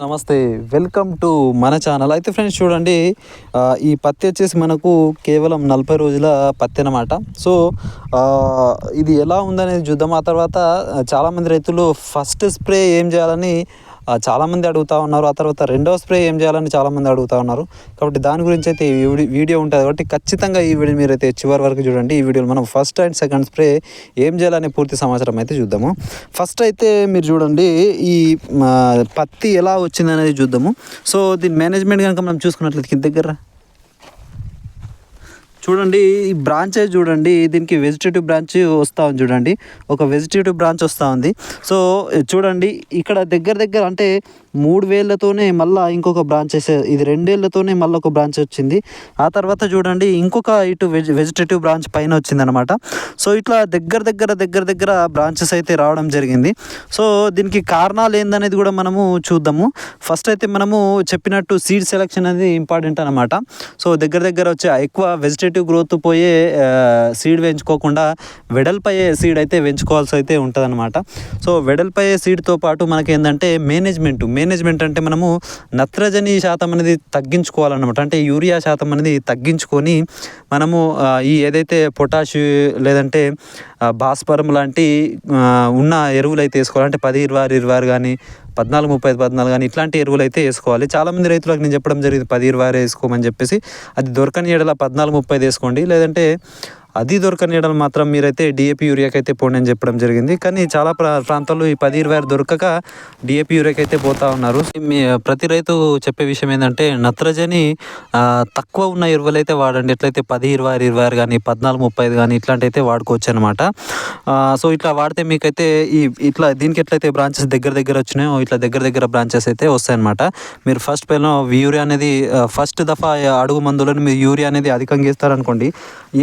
నమస్తే welcome to మన channel. అయితే ఫ్రెండ్స్ చూడండి ఈ పత్తి వచ్చేసి మనకు కేవలం నలభై రోజుల పత్తి అనమాట సో ఇది ఎలా ఉందనేది చూద్దాం. ఆ తర్వాత చాలామంది రైతులు ఫస్ట్ స్ప్రే ఏం చేయాలని చాలామంది అడుగుతూ ఉన్నారు. ఆ తర్వాత రెండవ స్ప్రే ఏం చేయాలని చాలామంది అడుగుతూ ఉన్నారు. కాబట్టి దాని గురించి అయితే ఈ వీడియో ఉంటుంది కాబట్టి ఖచ్చితంగా ఈ వీడియో మీరైతే చివరి వరకు చూడండి. ఈ వీడియోలో మనం ఫస్ట్ అండ్ సెకండ్ స్ప్రే ఏం చేయాలనే పూర్తి సమాచారం అయితే చూద్దాము. ఫస్ట్ అయితే మీరు చూడండి ఈ మా, పత్తి ఎలా వచ్చింది అనేది చూద్దాము. సో దీని మేనేజ్మెంట్ కనుక మనం చూసుకున్నట్లయితే దగ్గర చూడండి ఈ బ్రాంచెస్ చూడండి దీనికి వెజిటేటివ్ బ్రాంచ్ వస్తూ ఉంది చూడండి. ఒక వెజిటేటివ్ బ్రాంచ్ వస్తూ ఉంది. సో చూడండి ఇక్కడ దగ్గర దగ్గర అంటే మూడు వేలతోనే మళ్ళీ ఇంకొక బ్రాంచెస్ ఇది రెండేళ్ళతోనే మళ్ళీ ఒక బ్రాంచ్ వచ్చింది. ఆ తర్వాత చూడండి ఇంకొక ఇటు వెజ్ వెజిటేటివ్ బ్రాంచ్ పైన వచ్చిందనమాట సో ఇట్లా దగ్గర దగ్గర దగ్గర దగ్గర బ్రాంచెస్ అయితే రావడం జరిగింది. సో దీనికి కారణాలు ఏందనేది కూడా మనము చూద్దాము. ఫస్ట్ అయితే మనము చెప్పినట్టు సీడ్ సెలెక్షన్ అనేది ఇంపార్టెంట్ అనమాట సో దగ్గర దగ్గర వచ్చే ఎక్కువ వెజిటేటివ్ గ్రోత్ పోయే సీడ్ పెంచుకోకుండా వెడల్పయ్యే సీడ్ అయితే పెంచుకోవాల్సి అయితే ఉంటుంది అనమాట సో వెడల్పయ్యే సీడ్తో పాటు మనకి ఏంటంటే మేనేజ్మెంట్. మేనేజ్మెంట్ అంటే మనము నత్రజని శాతం అనేది తగ్గించుకోవాలన్నమాట. అంటే యూరియా శాతం అనేది తగ్గించుకొని మనము ఈ ఏదైతే పొటాష్ లేదంటే భాస్వరం లాంటి ఉన్న ఎరువులు అయితే వేసుకోవాలంటే పది ఇరవై ఆరు ఇరవై కానీ పద్నాలుగు ముప్పై ఐదు పద్నాలుగు కానీ ఇట్లాంటి ఎరువులు అయితే వేసుకోవాలి. చాలామంది రైతులకు నేను చెప్పడం జరిగింది పది ఇరవై ఆరు వేసుకోమని చెప్పేసి. అది దొరకని ఏడల పద్నాలుగు ముప్పై వేసుకోండి. లేదంటే అది దొరకని ఎడలు మాత్రం మీరైతే డిఏపి యూరియాకి అయితే పోండి అని చెప్పడం జరిగింది. కానీ చాలా ప్రా ప్రాంతాల్లో ఈ పది ఇరవై ఆరు దొరకక డిఏపి యూరియాకి అయితే పోతా ఉన్నారు. మీ ప్రతి రైతు చెప్పే విషయం ఏంటంటే నత్రజని తక్కువ ఉన్న ఎరువులు అయితే వాడండి. ఎట్లయితే పది ఇరవై ఆరు ఇరవై ఆరు కానీ పద్నాలుగు ముప్పై ఐదు కానీ ఇట్లాంటి అయితే వాడుకోవచ్చు అనమాట సో ఇట్లా వాడితే మీకైతే ఈ ఇట్లా దీనికి ఎట్లయితే బ్రాంచెస్ దగ్గర దగ్గర వచ్చినాయో ఇట్లా దగ్గర దగ్గర బ్రాంచెస్ అయితే వస్తాయన్నమాట. మీరు ఫస్ట్ పైన యూరియా అనేది ఫస్ట్ దఫా అడుగు మందులను మీరు యూరియా అనేది అధికంగా ఇస్తారనుకోండి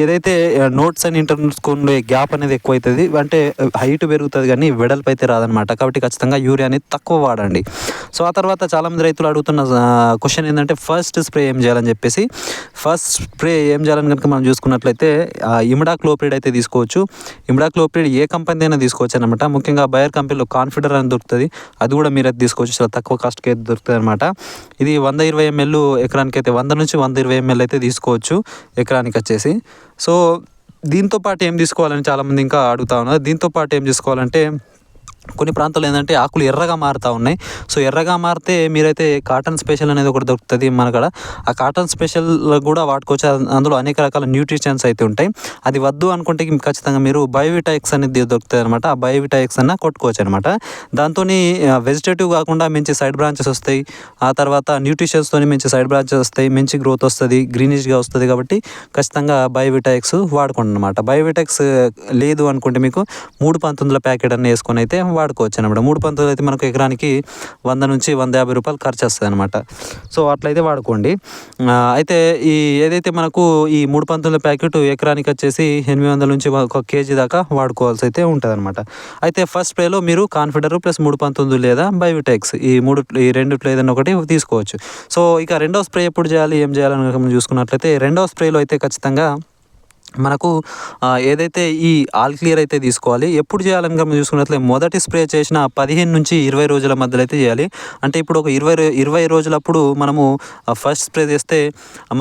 ఏదైతే నోట్స్ అండ్ ఇంటర్నెట్ స్కూల్లో గ్యాప్ అనేది ఎక్కువ అవుతుంది అంటే హైట్ పెరుగుతుంది కానీ వెడల్పు అయితే రాదనమాట కాబట్టి ఖచ్చితంగా యూరియా అనేది తక్కువ వాడండి. సో ఆ తర్వాత చాలామంది రైతులు అడుగుతున్న క్వశ్చన్ ఏంటంటే ఫస్ట్ స్ప్రే ఏం చేయాలని చెప్పేసి ఫస్ట్ స్ప్రే ఏం చేయాలని కనుక మనం చూసుకున్నట్లయితే ఇమిడా క్లోప్రిడ్ అయితే తీసుకోవచ్చు. ఇమిడా క్లోప్రిడ్ ఏ కంపెనీ అయినా తీసుకోవచ్చు అనమాట ముఖ్యంగా బయర్ కంపెనీలో కాన్ఫిడర్ అని దొరుకుతుంది. అది కూడా మీరు అయితే తీసుకోవచ్చు. చాలా తక్కువ కాస్ట్కి అయితే దొరుకుతుంది అనమాట ఇది వంద ఇరవై ఎంఎల్ ఎకరానికి అయితే వంద నుంచి వంద ఇరవై ఎంఎల్ అయితే తీసుకోవచ్చు ఎకరానికి వచ్చేసి సో దీంతో పాటు ఏం తీసుకోవాలని చాలామంది ఇంకా అడుగుతా ఉన్నారు. దీంతో పాటు ఏం తీసుకోవాలంటే కొన్ని ప్రాంతాలు ఏంటంటే ఆకులు ఎర్రగా మారుతూ ఉన్నాయి. సో ఎర్రగా మారితే మీరైతే కాటన్ స్పెషల్ అనేది ఒకటి దొరుకుతుంది మన కాడ. ఆ కాటన్ స్పెషల్ కూడా వాడుకోవచ్చు. అందులో అనేక రకాల న్యూట్రిషన్స్ అయితే ఉంటాయి. అది వద్దు అనుకుంటే ఖచ్చితంగా మీరు బయోవిటాక్స్ అనేది దొరుకుతుంది అనమాట ఆ బయోవిటాక్స్ అన్న కొట్టుకోవచ్చు అనమాట దాంతో వెజిటేటివ్ కాకుండా మంచి సైడ్ బ్రాంచెస్ వస్తాయి. ఆ తర్వాత న్యూట్రిషన్స్తో మంచి సైడ్ బ్రాంచెస్ వస్తాయి. మంచి గ్రోత్ వస్తుంది గ్రీనిష్గా వస్తుంది కాబట్టి ఖచ్చితంగా బయోవిటాక్స్ వాడుకోండి అనమాట బయోవిటాక్స్ లేదు అనుకుంటే మీకు మూడు పంతొమ్మిదిల ప్యాకెట్ అన్న వేసుకొని అయితే వాడుకోవచ్చు అనమాట. మూడు పంతులు అయితే మనకు ఎకరానికి వంద నుంచి వంద యాభై రూపాయలు ఖర్చు వస్తుంది అనమాట. సో అట్లయితే వాడుకోండి. అయితే ఈ ఏదైతే మనకు ఈ మూడు పంతుల ప్యాకెట్ ఎకరానికి వచ్చేసి ఎనిమిది వందల నుంచి ఒక కేజీ దాకా వాడుకోవాల్సి అయితే ఉంటుంది అనమాట అయితే ఫస్ట్ స్ప్రేలో మీరు కాన్ఫిడర్ ప్లస్ మూడు పంతొమ్మిది లేదా బయోటెక్స్ ఈ మూడు ఈ రెండు ఏదైనా ఒకటి తీసుకోవచ్చు. సో ఇక రెండో స్ప్రే ఎప్పుడు చేయాలి ఏం చేయాలని మనం చూసుకున్నట్లయితే రెండో స్ప్రేలో అయితే ఖచ్చితంగా మనకు ఏదైతే ఈ ఆల్ క్లియర్ అయితే తీసుకోవాలి ఎప్పుడు చేయాలని మనం చూసుకున్నట్లయితే మొదటి స్ప్రే చేసిన పదిహేను నుంచి ఇరవై రోజుల మధ్యలో అయితే చేయాలి. అంటే ఇప్పుడు ఒక ఇరవై ఇరవై రోజులప్పుడు మనము ఫస్ట్ స్ప్రే చేస్తే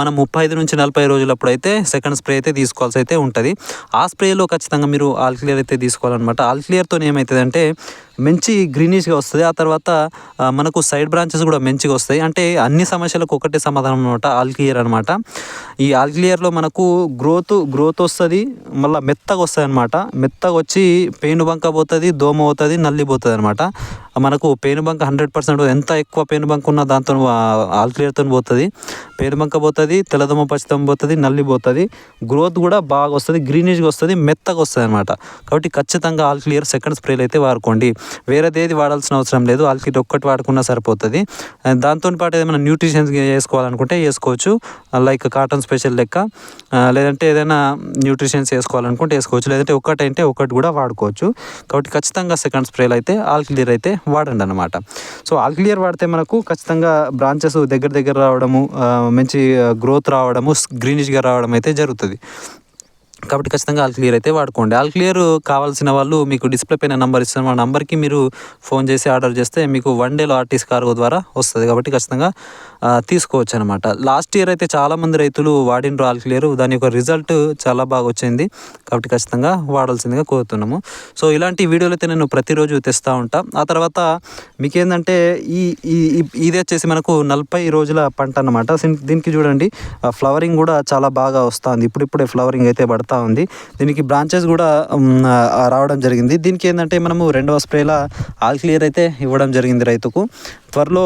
మనం ముప్పై ఐదు నుంచి నలభై రోజులప్పుడు అయితే సెకండ్ స్ప్రే అయితే తీసుకోవాల్సి అయితే ఉంటుంది. ఆ స్ప్రేలో ఖచ్చితంగా మీరు ఆల్ క్లియర్ అయితే తీసుకోవాలన్నమాట. ఆల్ క్లియర్తో ఏమవుతుందంటే మంచి గ్రీనిష్గా వస్తుంది. ఆ తర్వాత మనకు సైడ్ బ్రాంచెస్ కూడా మంచిగా వస్తాయి. అంటే అన్ని సమస్యలకు ఒకటే సమాధానం అనమాట ఆల్క్లియర్ అనమాట ఈ ఆల్క్లియర్లో మనకు గ్రోత్ గ్రోత్ వస్తుంది మళ్ళీ మెత్తగా వస్తుంది అనమాట మెత్తగా వచ్చి పెయిన్ బంక పోతుంది దోమ పోతుంది నల్లి పోతుంది అనమాట మనకు పేను బంక హండ్రెడ్ పర్సెంట్ ఎంత ఎక్కువ పేను బంక్ ఉన్నా దాంతో ఆల్ క్లియర్తో పోతుంది. పేను బంక పోతుంది తెల్లదమ్మ పచ్చితమ్మ పోతుంది నల్లి పోతుంది. గ్రోత్ కూడా బాగా వస్తుంది గ్రీనిష్గా వస్తుంది మెత్తగా వస్తుంది అనమాట కాబట్టి ఖచ్చితంగా ఆల్ క్లియర్ సెకండ్ స్ప్రేలు అయితే వాడుకోండి. వేరేది ఏది వాడాల్సిన అవసరం లేదు ఆల్ క్లియర్ ఒక్కటి వాడుకున్నా సరిపోతుంది. దాంతో పాటు ఏదైనా న్యూట్రిషన్స్ వేసుకోవాలనుకుంటే వేసుకోవచ్చు లైక్ కాటన్ స్పెషల్ లెక్క. లేదంటే ఏదైనా న్యూట్రిషన్స్ వేసుకోవాలనుకుంటే వేసుకోవచ్చు. లేదంటే ఒక్కటి అంటే ఒకటి కూడా వాడుకోవచ్చు. కాబట్టి ఖచ్చితంగా సెకండ్ స్ప్రేలు అయితే ఆల్ క్లియర్ అయితే వాడండి అనమాట సో ఆల్ క్లియర్ వాడితే మనకు ఖచ్చితంగా బ్రాంచెస్ దగ్గర దగ్గర రావడము మంచి గ్రోత్ రావడము గ్రీనిష్గా రావడం అయితే జరుగుతుంది. కాబట్టి ఖచ్చితంగా ఆల్ క్లియర్ అయితే వాడుకోండి. ఆల్ క్లియర్ కావాల్సిన వాళ్ళు మీకు డిస్ప్లే పైన నెంబర్ ఇస్తున్న ఆ నెంబర్కి మీరు ఫోన్ చేసి ఆర్డర్ చేస్తే మీకు వన్ డేలో ఆర్టీసీ కార్గో ద్వారా వస్తుంది. కాబట్టి ఖచ్చితంగా తీసుకోవచ్చు అనమాట లాస్ట్ ఇయర్ అయితే చాలామంది రైతులు వాడినరు ఆల్ క్లియర్. దాని యొక్క రిజల్ట్ చాలా బాగా వచ్చింది. కాబట్టి ఖచ్చితంగా వాడాల్సిందిగా కోరుతున్నాము. సో ఇలాంటి వీడియోలు అయితే నేను ప్రతిరోజు తెస్తూ ఉంటా. ఆ తర్వాత మీకేందంటే ఈ ఈ ఇది వచ్చేసి మనకు నలభై రోజుల పంట అన్నమాట. దీనికి చూడండి ఫ్లవరింగ్ కూడా చాలా బాగా వస్తుంది. ఇప్పుడిప్పుడే ఫ్లవరింగ్ అయితే పడతా ఉంది. దీనికి బ్రాంచెస్ కూడా రావడం జరిగింది. దీనికి ఏంటంటే మనము రెండవ స్ప్రేలా ఆల్ క్లియర్ అయితే ఇవ్వడం జరిగింది రైతుకు. త్వరలో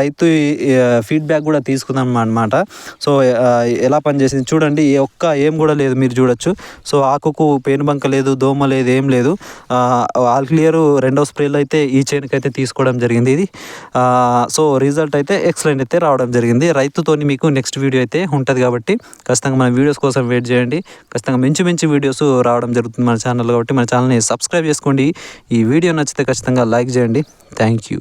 రైతు ఫీడ్బ్యాక్ కూడా తీసుకుందాం అనమాట సో ఎలా పనిచేసింది చూడండి ఏ ఒక్క ఏం కూడా లేదు మీరు చూడొచ్చు. సో ఆకుకు పేనుబంక లేదు దోమ లేదు ఏం లేదు. ఆల్ క్లియర్ రెండో స్ప్రేలో అయితే ఈ చైన్కి అయితే తీసుకోవడం జరిగింది ఇది. సో రిజల్ట్ అయితే ఎక్సలెంట్ అయితే రావడం జరిగింది. రైతుతోని మీకు నెక్స్ట్ వీడియో అయితే ఉంటుంది కాబట్టి ఖచ్చితంగా మన వీడియోస్ కోసం వెయిట్ చేయండి. ఖచ్చితంగా మంచి మంచి వీడియోస్ రావడం జరుగుతుంది మన ఛానల్ కాబట్టి మన ఛానల్ని సబ్స్క్రైబ్ చేసుకోండి. ఈ వీడియో నచ్చితే ఖచ్చితంగా లైక్ చేయండి. Thank you